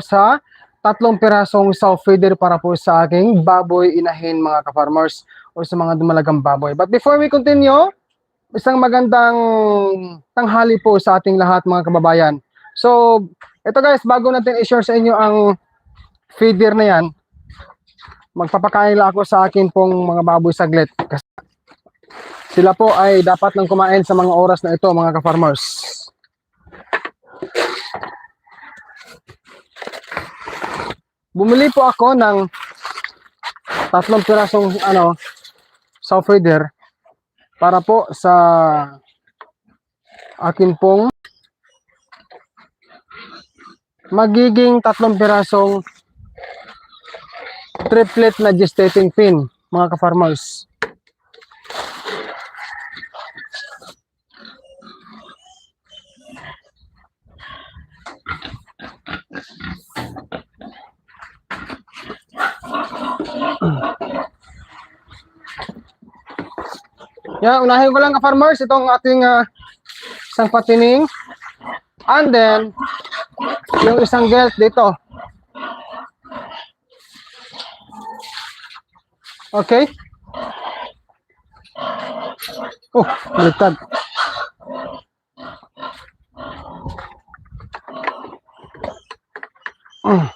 sa tatlong pirasong south feeder para po sa aking baboy inahin mga ka-farmers o sa mga dumalagang baboy. But before we continue, isang magandang tanghali po sa ating lahat mga kababayan. So, ito guys, bago natin i-share sa inyo ang feeder na yan, magpapakain lang ako sa akin pong mga baboy saglit. Kasi sila po ay dapat nang kumain sa mga oras na ito mga ka-farmers. Bumili po ako ng tatlong pirasong ano, south feeder para po sa akin pong magiging tatlong pirasong triplet na gestating pin mga ka-farmers. Yeah, unahin ko lang ka-farmers itong ating ah, isang patining. And then, yung isang gelt dito. Okay? Oh, baliktad. Mm.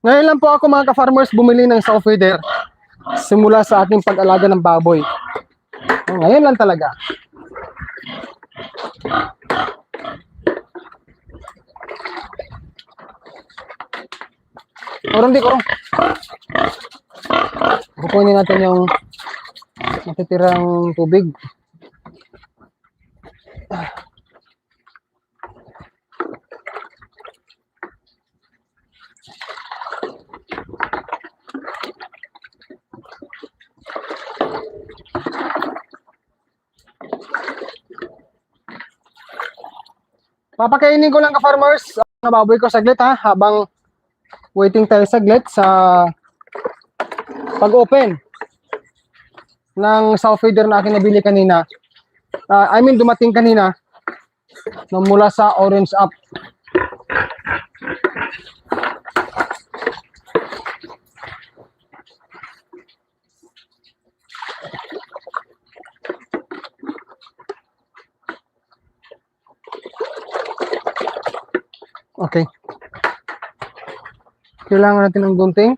Ngayon lang po ako mga ka-farmers bumili ng soft feeder simula sa ating pag-alaga ng baboy. Ngayon lang talaga. Kurang di kurang. Kukunin natin yung natitirang tubig. Papakainin ko lang ka-farmers ang mga baboy ko saglit ha habang waiting tayo saglit sa pag-open ng south feeder na aking nabili kanina. Ah, I mean dumating kanina na mula sa orange up. Okay. Kailangan natin ng gunting.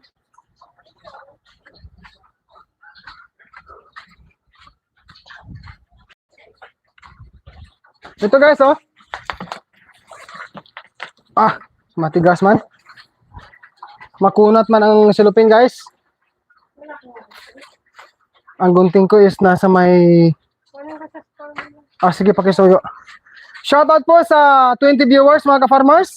Ito guys, oh. Ah, matigas man. Makunat man ang silupin, guys. Ang gunting ko is nasa may... Ah, sige, pakisuyo. Shoutout po sa 20 viewers, mga ka-farmers.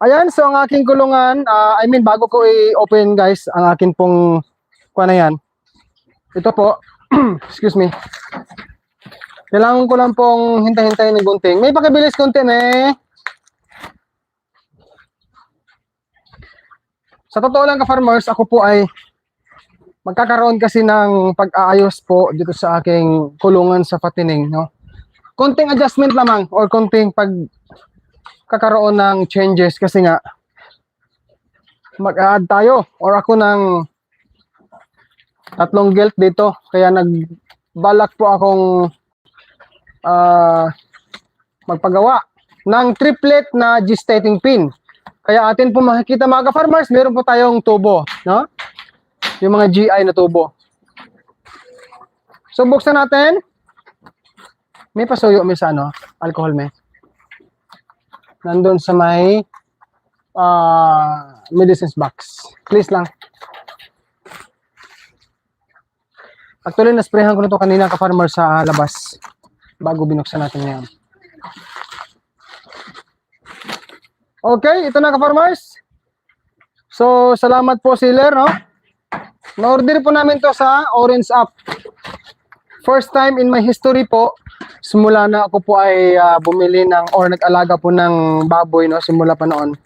Ayan, so ang aking kulungan, ah, I mean, bago ko i-open, guys, ang akin pong... Kuha na yan. Ito po. Excuse me. Kailangan ko lang pong hintay-hintay ng gunting. May pakibilis gunting eh. Sa totoo lang ka-farmers, ako po ay magkakaroon kasi ng pag-aayos po dito sa aking kulungan sa patining, no? Konting adjustment lamang or konting pag kakaroon ng changes kasi nga mag-add tayo or ako ng tatlong gelt dito kaya nagbalak po akong ah, magpagawa ng triplet na gestating pin. Kaya atin po makikita mga ka-farmers, meron po tayong tubo, no? Yung mga GI na tubo. So buksan natin. May pasuyo may sa ano, alcohol may. Nandun sa may ah, medicines box. Please lang. Actually, nasprayhan ko na to kanina ka-farmer sa labas bago binuksan natin ngayon. Okay, ito na ka-farmers. So, salamat po sealer, no? Na-order po namin to sa Orange App. First time in my history po, simula na ako po ay ah, bumili ng or nag-alaga po ng baboy, no? Simula pa noon.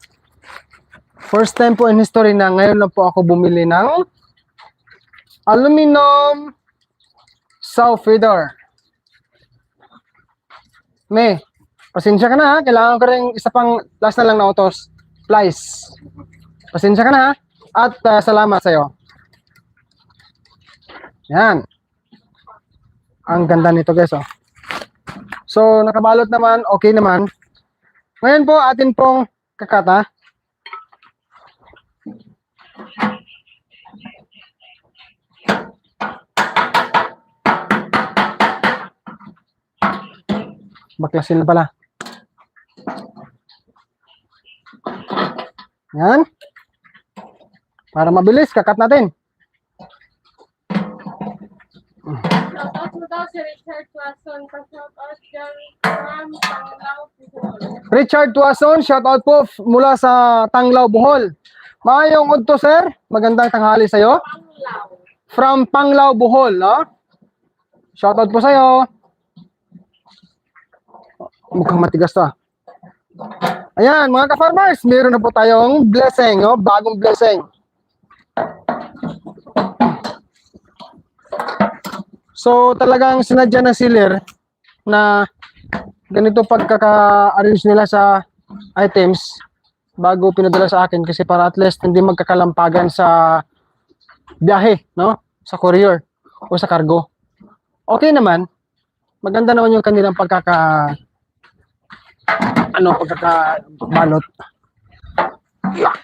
First time po in history na ngayon lang po ako bumili ng aluminum sow feeder. Me, Pasensya ka na ha. Kailangan ko rin isa pang last na lang na utos. Plies. Pasensya ka na ha. At ah, salamat sa'yo. Yan. Ang ganda nito guys oh. So nakabalot naman, okay naman. Ngayon po atin pong kakata. Baklasin na pala. Yan. Para mabilis, kakat natin. Si Richard Watson. Pa-shoutout dyan from Panglao, Bohol. Richard Tuason, shout out po mula sa Tanglao, Bohol. Maayong udto, sir. Magandang tanghali sa'yo. Panglao. From Panglao, Bohol, no? Shout out po sa'yo. Mukhang matigas to. ah. Ayan, mga ka-farmers, meron na po tayong blessing, no? Bagong blessing. So, talagang sinadya ng sealer na ganito pagkaka-arrange nila sa items bago pinadala sa akin kasi para at least hindi magkakalampagan sa biyahe, no? Sa courier o sa cargo. Okay naman. Maganda naman yung kanilang pagkaka ano, pagkakabalot. Yeah.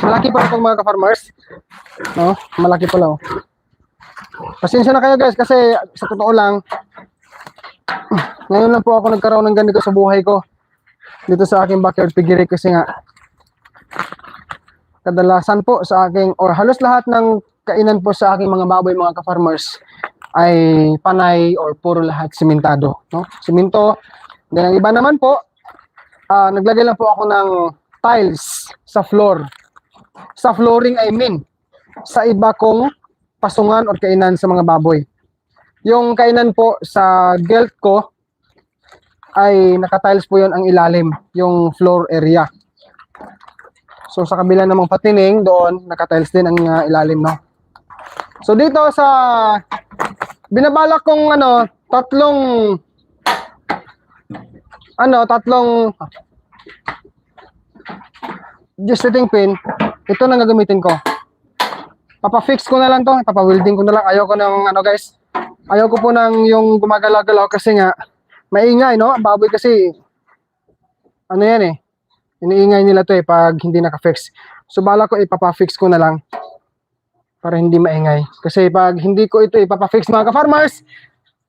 Malaki pa itong mga ka-farmers. No? Malaki pala, oh. Pasensya na kayo guys kasi sa totoo lang ngayon lang po ako nagkaroon ng ganito sa buhay ko. Dito sa aking backyard piggery kasi nga kadalasan po sa aking or halos lahat ng kainan po sa aking mga baboy mga ka-farmers ay panay or puro lahat simentado, no? Simento. Then ang iba naman po, ah, naglagay lang po ako ng tiles sa floor. Sa flooring I mean. Sa iba kong pasungan or kainan sa mga baboy. Yung kainan po sa gelt ko ay naka-tiles po yon ang ilalim, yung floor area. So sa kabila namang patining doon, naka-tiles din ang uh, ilalim, no. So dito sa binabalak kong ano, tatlong ano, tatlong just pin, ito na gagamitin ko. Papa-fix ko na lang to, papa-welding ko na lang. Ayoko ng ano guys. Ayoko po ng yung gumagalaw-galaw kasi nga maingay, no? Baboy kasi ano yan eh. Iniingay nila to eh pag hindi naka-fix. So bala ko ipapa-fix ko na lang para hindi maingay. Kasi pag hindi ko ito ipapa-fix mga ka-farmers,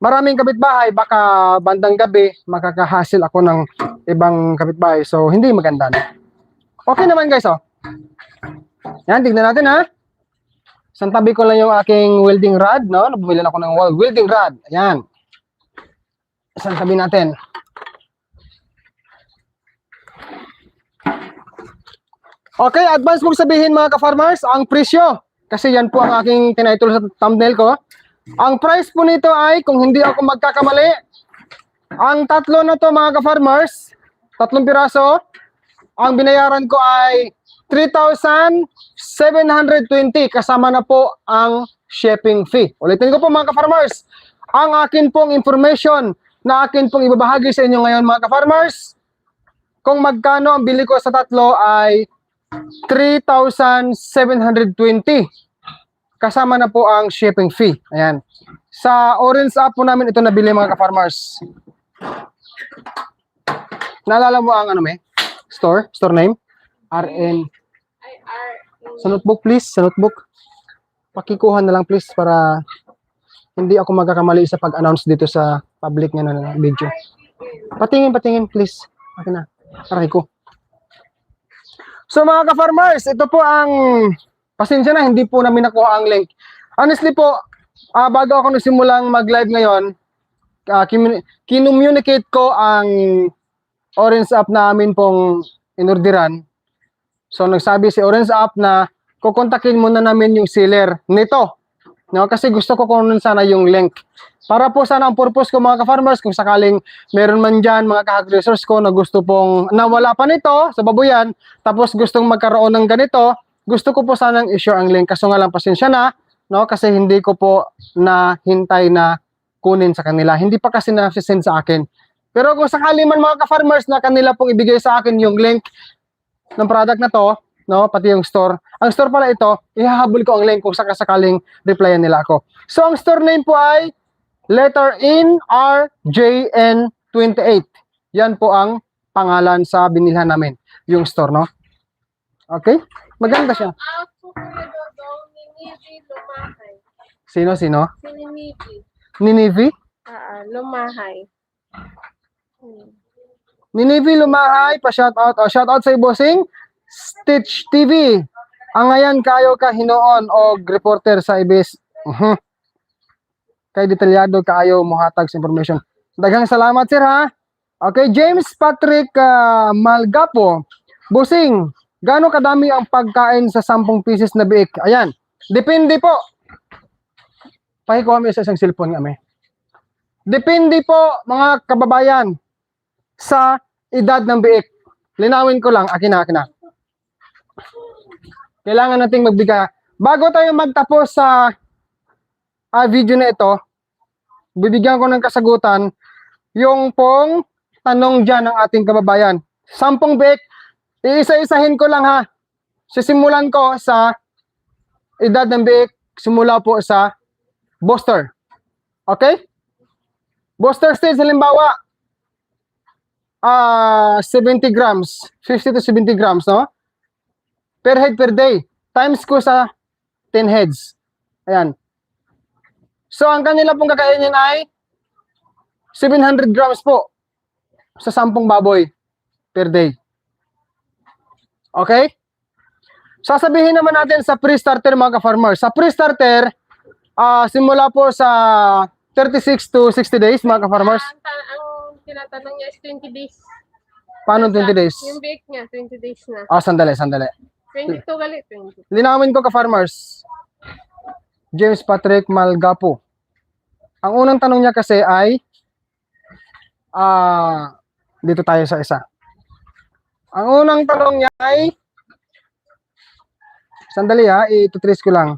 maraming kapitbahay, baka bandang gabi makakahasil ako ng ibang kapitbahay. So hindi maganda. No? Okay naman guys, oh. Yan, tignan natin ha. Isang tabi ko lang yung aking welding rod, no? Bumili ako ng welding rod. Ayan. Isang tabi natin. Okay, advance mong sabihin mga ka-farmers, ang presyo. Kasi yan po ang aking tinitle sa thumbnail ko. Ang price po nito ay, kung hindi ako magkakamali, ang tatlo na to mga ka-farmers, tatlong piraso, ang binayaran ko ay 3,720 kasama na po ang shipping fee. Ulitin ko po mga ka-farmers, ang akin pong information na akin pong ibabahagi sa inyo ngayon mga ka-farmers, kung magkano ang bili ko sa tatlo ay 3,720 kasama na po ang shipping fee. Ayan. Sa Orange app po namin ito nabili mga ka-farmers. Naalala mo ang ano may? Store? Store name? RN. Sa notebook please, sa notebook. Pakikuha na lang please para hindi ako magkakamali sa pag-announce dito sa public nga na video. Patingin, patingin please. Akin na. Aray ko. So mga ka-farmers, ito po ang pasensya na, hindi po namin nakuha ang link. Honestly po, ah, bago ako nagsimulang mag-live ngayon, uh, kinommunicate ko ang Orange app na amin pong inorderan. So nagsabi si Orange app na kukontakin muna namin yung seller nito. No, kasi gusto ko kunin sana yung link. Para po sana ang purpose ko mga ka-farmers kung sakaling meron man dyan mga ka-aggressors ko na gusto pong nawala pa nito sa babuyan tapos gustong magkaroon ng ganito, gusto ko po sanang i-share ang link. Kaso nga lang pasensya na, no? Kasi hindi ko po na hintay na kunin sa kanila. Hindi pa kasi na-send sa akin. Pero kung sakali man mga ka-farmers na kanila pong ibigay sa akin yung link ng product na to, no, pati yung store. Ang store pala ito, ihahabol ko ang link kung sakasakaling replyan nila ako. So ang store name po ay letter in RJN28. Yan po ang pangalan sa binilhan namin, yung store, no? Okay? Maganda siya. Sino, sino? Si Nivi. Ninivi? Ah, ah, Lumahay. Hmm. Ninivi Lumahay, pa-shoutout. O, shoutout sa ibosing Stitch TV. Ang ngayon kayo ka hinoon o reporter sa IBS. Mhm. Kay detalyado kaayo muhatag sa information. Daghang salamat sir ha. Okay, James Patrick ah, Malgapo. Busing, gaano kadami ang pagkain sa 10 pieces na biik? Ayan. Depende po. Pakikuha mo sa isang cellphone may. Depende po mga kababayan sa edad ng biik. Linawin ko lang, akin na, akin na. Kailangan nating magbigay. Bago tayo magtapos sa ah, video na ito, bibigyan ko ng kasagutan yung pong tanong dyan ng ating kababayan. Sampung biik, iisa-isahin ko lang ha. Sisimulan ko sa edad ng biik, simula po sa booster. Okay? Booster stage, halimbawa, ah 70 grams, 50 to 70 grams, no? Per head per day. Times ko sa 10 heads. Ayan. So, ang kanila pong kakainin ay 700 grams po sa 10 baboy per day. Okay? Sasabihin naman natin sa pre-starter mga ka-farmers. Sa pre-starter, ah simula po sa 36 to 60 days mga ka-farmers. Ang, ang tinatanong niya is 20 days. Paano 20 days? Yung bake niya, 20 days na. Ah, sandali, sandali. 22 gali, 20. Linawin ko ka-farmers. James Patrick Malgapo. Ang unang tanong niya kasi ay ah dito tayo sa isa. Ang unang tanong niya ay Sandali ha, itutrace ko lang.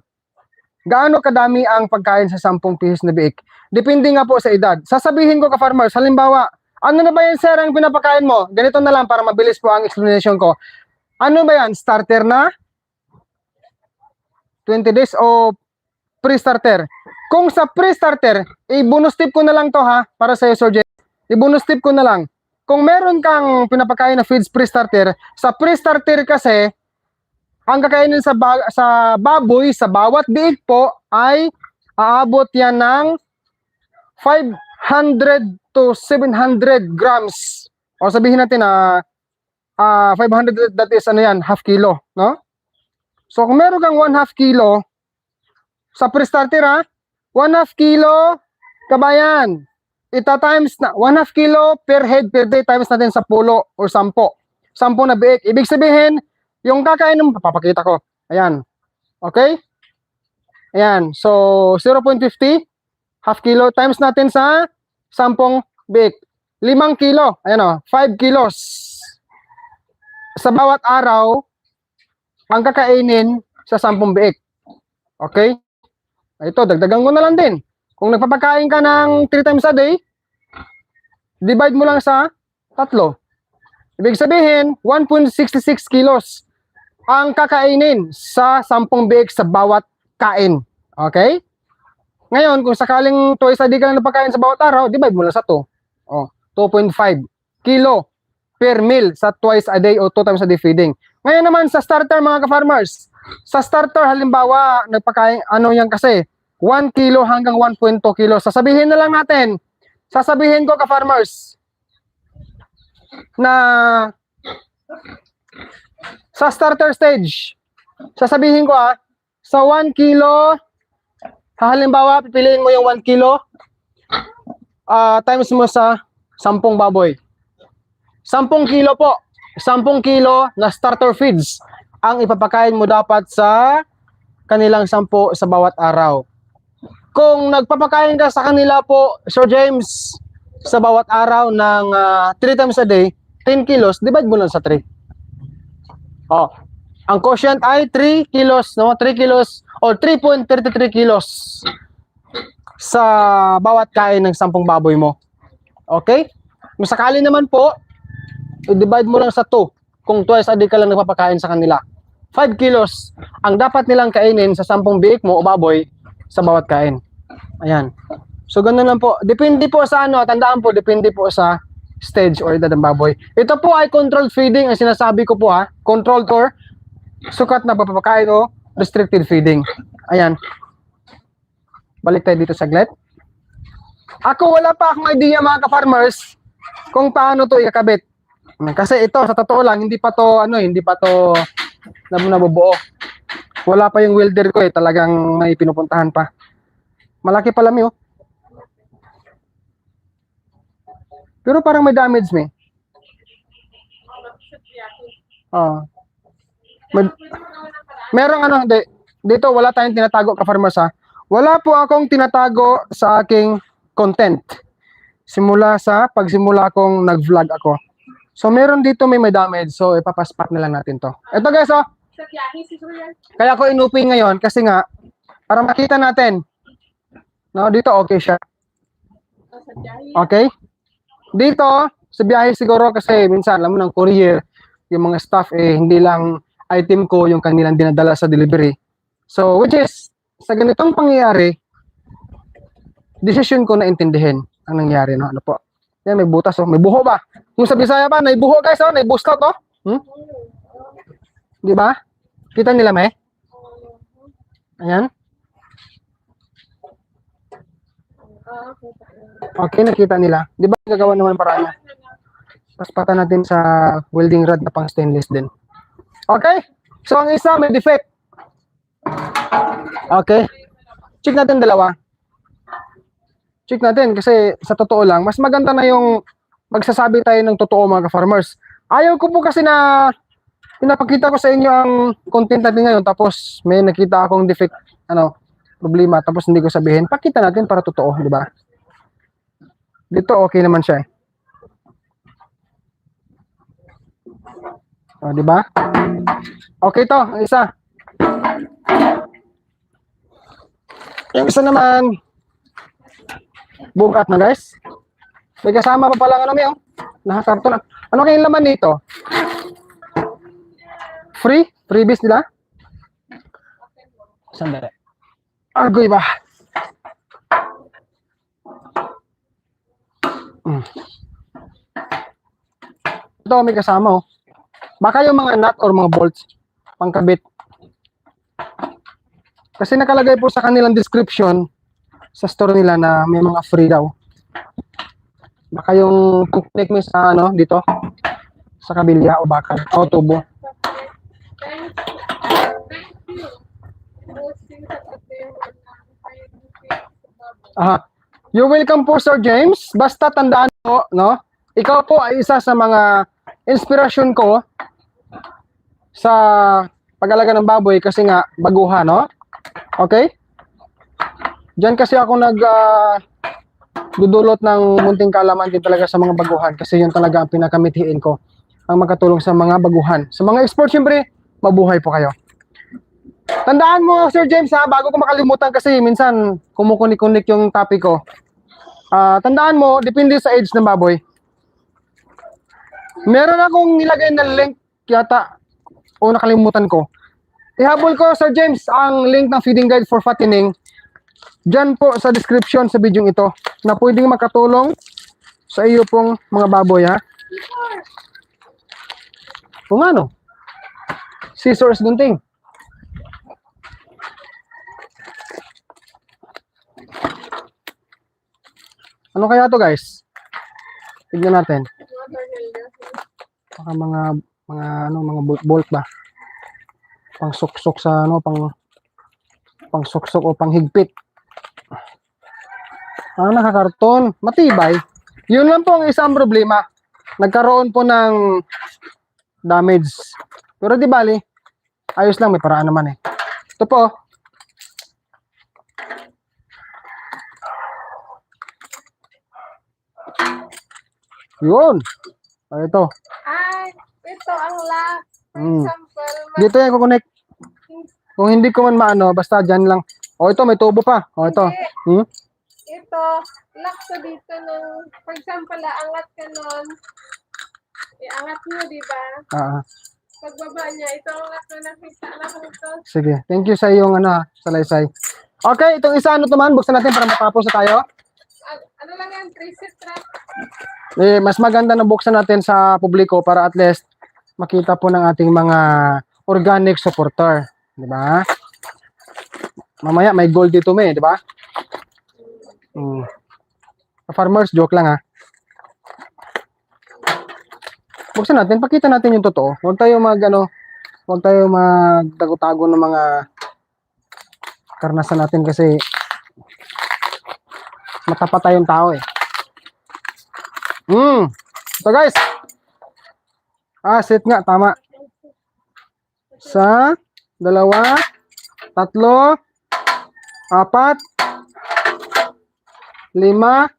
Gaano kadami ang pagkain sa 10 pieces na biik? Depende nga po sa edad. Sasabihin ko ka-farmers, halimbawa, ano na ba yan sir ang pinapakain mo? Ganito na lang para mabilis po ang explanation ko. Ano ba yan? Starter na? 20 days o pre-starter. Kung sa pre-starter, i-bonus tip ko na lang to ha, para sa iyo Sir Jay. I-bonus tip ko na lang. Kung meron kang pinapakain na feeds pre-starter, sa pre-starter kasi, ang kakainin sa, ba- sa baboy, sa bawat biik po, ay aabot yan ng 500 to 700 grams. O sabihin natin na ah 500 that is ano yan, half kilo, no? So kung meron kang 1 half kilo sa pre-starter ha, 1 half kilo kabayan. Ita times na 1 half kilo per head per day times natin sa pulo or 10. 10 na biik. Ibig sabihin, yung kakain ng papakita ko. Ayan. Okay? Ayan. So 0.50 half kilo times natin sa 10 biik. 5 kilo. Ayan o, 5 kilos sa bawat araw ang kakainin sa 10 biik. Okay? Ito, dagdagan ko na lang din. Kung nagpapakain ka ng 3 times a day, divide mo lang sa tatlo. Ibig sabihin, 1.66 kilos ang kakainin sa 10 biik sa bawat kain. Okay? Ngayon, kung sakaling twice a day ka lang napakain sa bawat araw, divide mo lang sa 2. Oh, 2.5 kilo per meal sa twice a day o two times a day feeding. Ngayon naman sa starter mga ka-farmers, sa starter halimbawa nagpakain ano yan kasi 1 kilo hanggang 1.2 kilo. Sasabihin na lang natin, sasabihin ko ka-farmers na sa starter stage, sasabihin ko ah, sa 1 kilo, halimbawa pipiliin mo yung 1 kilo, ah times mo sa 10 baboy. 10 kilo po. 10 kilo na starter feeds ang ipapakain mo dapat sa kanilang 10 sa bawat araw. Kung nagpapakain ka sa kanila po, Sir James, sa bawat araw ng 3 times a day, 10 kilos, divide mo lang sa 3. Oh, ang quotient ay 3 kilos, no? 3 kilos or 3.33 kilos sa bawat kain ng 10 baboy mo. Okay? Kung sakali naman po, i-divide mo lang sa 2 kung twice a day ka lang nagpapakain sa kanila. 5 kilos ang dapat nilang kainin sa 10 biik mo o baboy sa bawat kain. Ayan. So, ganun lang po. Depende po sa ano, tandaan po, depende po sa stage or edad ng baboy. Ito po ay controlled feeding, ang sinasabi ko po ha. Controlled or sukat na papapakain o restricted feeding. Ayan. Balik tayo dito saglit. Ako wala pa akong idea mga ka-farmers kung paano to ikakabit. Kasi ito sa totoo lang hindi pa to ano hindi pa to nab- nabubuo. Wala pa yung welder ko eh, talagang may pinupuntahan pa. Malaki pala mi oh. Pero parang may damage mi. Ah. May, merong ano, di, dito wala tayong tinatago ka-farmers ha. Wala po akong tinatago sa aking content. Simula sa pagsimula kong nag-vlog ako. So meron dito may may damage. So ipapaspat na lang natin to. Ito guys oh. Kaya ko inuping ngayon kasi nga para makita natin. No, dito okay siya. Okay? Dito, sa biyahe siguro kasi minsan, alam mo ng courier, yung mga staff eh, hindi lang item ko yung kanilang dinadala sa delivery. So, which is, sa ganitong pangyayari, decision ko na intindihin ang nangyari, no? Ano po? Yan, may butas, oh. May buho ba? Kung sa Bisaya ba, may buho guys, oh. May boost out, oh. Hmm? Di ba? Kita nila, may? Ayan. Okay. Nakita nila. Di ba gagawa naman paraan niya? Paspatan natin sa welding rod na pang stainless din. Okay? So, ang isa may defect. Okay? Check natin dalawa. Check natin kasi sa totoo lang, mas maganda na yung magsasabi tayo ng totoo mga farmers. Ayaw ko po kasi na pinapakita ko sa inyo ang content natin ngayon tapos may nakita akong defect, ano, problema tapos hindi ko sabihin. Pakita natin para totoo, di ba? Dito okay naman siya eh. O, di ba? Okay to, ang isa. Yung isa naman, bukat na guys. May kasama pa pala ano may oh. Nakakarton na. Ano kayong laman nito? Free? Freebies nila? Sandali. Argoy ba? Mm. Ito may kasama oh. Baka yung mga nut or mga bolts pangkabit. Kasi nakalagay po sa kanilang description sa store nila na may mga free daw. Baka yung pang-connect mo sa ano dito sa kabilya o bakal o tubo. Aha. You're welcome po Sir James. Basta tandaan po, no? Ikaw po ay isa sa mga inspirasyon ko sa pag-alaga ng baboy kasi nga baguhan, no? Okay? Diyan kasi ako nag ah, dudulot ng munting kaalaman din talaga sa mga baguhan kasi yun talaga ang pinakamithiin ko ang makatulong sa mga baguhan. Sa mga export, syempre, mabuhay po kayo. Tandaan mo, Sir James, ha, bago ko makalimutan kasi minsan kumukunik-kunik yung topic ko. Ah, tandaan mo, depende sa age ng baboy. Meron akong nilagay na link yata o nakalimutan ko. Ihabol ko, Sir James, ang link ng feeding guide for fattening Diyan po sa description sa video ito na pwedeng makatulong sa iyo pong mga baboy ha. Kung ano? Scissors gunting. Ano kaya to guys? Tignan natin. Baka mga mga ano mga bolt, ba? Pang suksok sa ano pang pang suksok o pang higpit. Ang nakakarton, matibay. Yun lang po ang isang problema. Nagkaroon po ng damage. Pero di bali, ayos lang, may paraan naman eh. Ito po. Yun. Ah, ito. Ay, ito ang lock. For Mm. example, ma- Dito yan kukonek. Kung hindi ko man maano, basta dyan lang. O ito, may tubo pa. O ito. Hindi. Hmm? ito, lock to dito nung, for example, ah, angat ka nun, iangat mo, di ba? Ah, Pagbaba niya, ito angat mo, nakita na ko ito. sige. Thank you sa iyong ano, ha, salaysay. Okay, itong isa ano naman, buksan natin para matapos na tayo. Ah, ano lang yan, preset trap. Eh, mas maganda na buksan natin sa publiko para at least makita po ng ating mga organic supporter. Di ba? Mamaya may gold dito may, di ba? Hmm. Farmers, joke lang ha. Buksan natin, pakita natin yung totoo. Huwag tayo mag, ano, huwag tayo magtago-tago ng mga karnasan natin kasi matapat tayong tao eh. Hmm. So guys. Ah, set nga, tama. Sa, dalawa, tatlo, apat, lima,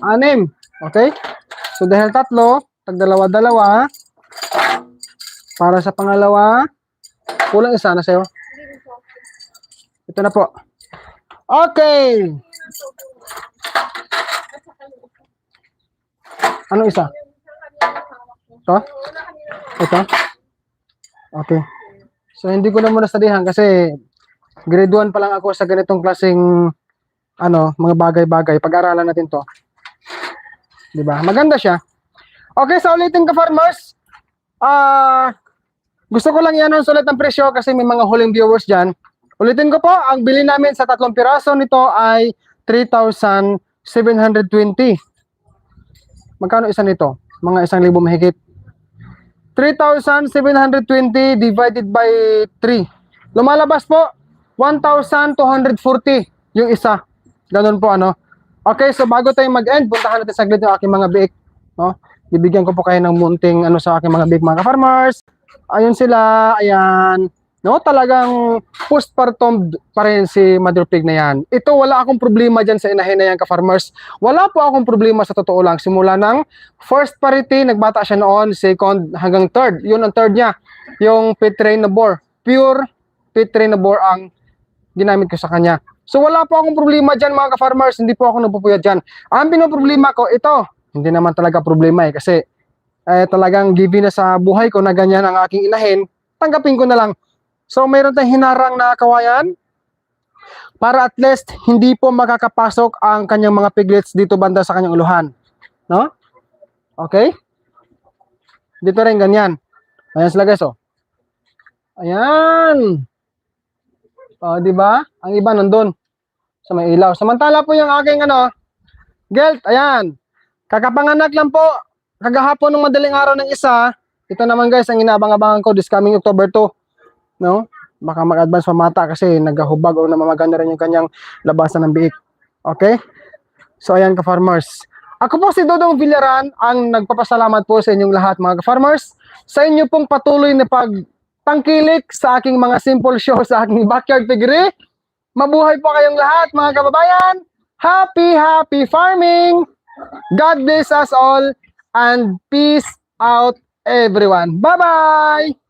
anim. Okay? So dahil tatlo, tag dalawa-dalawa, para sa pangalawa, kulang isa na sa'yo. Ito na po. Okay. Anong isa? Ito? Ito? Okay. So, hindi ko na muna studyhan kasi grade 1 pa lang ako sa ganitong klaseng ano, mga bagay-bagay. Pag-aralan natin to. ba? Maganda siya. Okay, so ulitin ka farmers. Ah, gusto ko lang i-announce ulit ang presyo kasi may mga huling viewers diyan. Ulitin ko po, ang bili namin sa tatlong piraso nito ay 3,720. Magkano isa nito? Mga isang libo mahigit. 3,720 divided by 3. Lumalabas po, 1,240 yung isa. Ganun po ano. Okay, so bago tayo mag-end, puntahan natin saglit yung aking mga biik. No? Bibigyan ko po kayo ng munting ano sa aking mga biik mga farmers. Ayun sila, ayan. No, talagang postpartum pa rin si Mother Pig na yan. Ito, wala akong problema dyan sa inahin na yan ka-farmers. Wala po akong problema sa totoo lang. Simula ng first parity, nagbata siya noon, second hanggang third. Yun ang third niya. Yung pit train na bore. Pure pit train na bore ang ginamit ko sa kanya. So wala po akong problema dyan mga ka-farmers. Hindi po ako nagpupuyat dyan. Ang pinoproblema ko, ito. Hindi naman talaga problema eh. Kasi eh, talagang given na sa buhay ko na ganyan ang aking inahin, tanggapin ko na lang. So mayroon tayong hinarang na kawayan para at least hindi po makakapasok ang kanyang mga piglets dito banda sa kanyang uluhan. No? Okay? Dito rin ganyan. Ayan sila guys oh. Ayan. Oh, di ba? Ang iba nandun sa may ilaw. Samantala po yung aking ano, gelt, ayan. Kakapanganak lang po kagahapon ng madaling araw ng isa. Ito naman guys, ang inaabang-abangan ko this coming October 2 no? Baka mag-advance pa mata kasi nagahubag o namamaganda rin yung kanyang labasan ng biik. Okay? So ayan ka-farmers. Ako po si Dodong Villaran ang nagpapasalamat po sa inyong lahat mga ka-farmers sa inyo pong patuloy na pagtangkilik sa aking mga simple show sa aking backyard piggery. Mabuhay po kayong lahat mga kababayan. Happy, happy farming! God bless us all and peace out everyone. Bye-bye!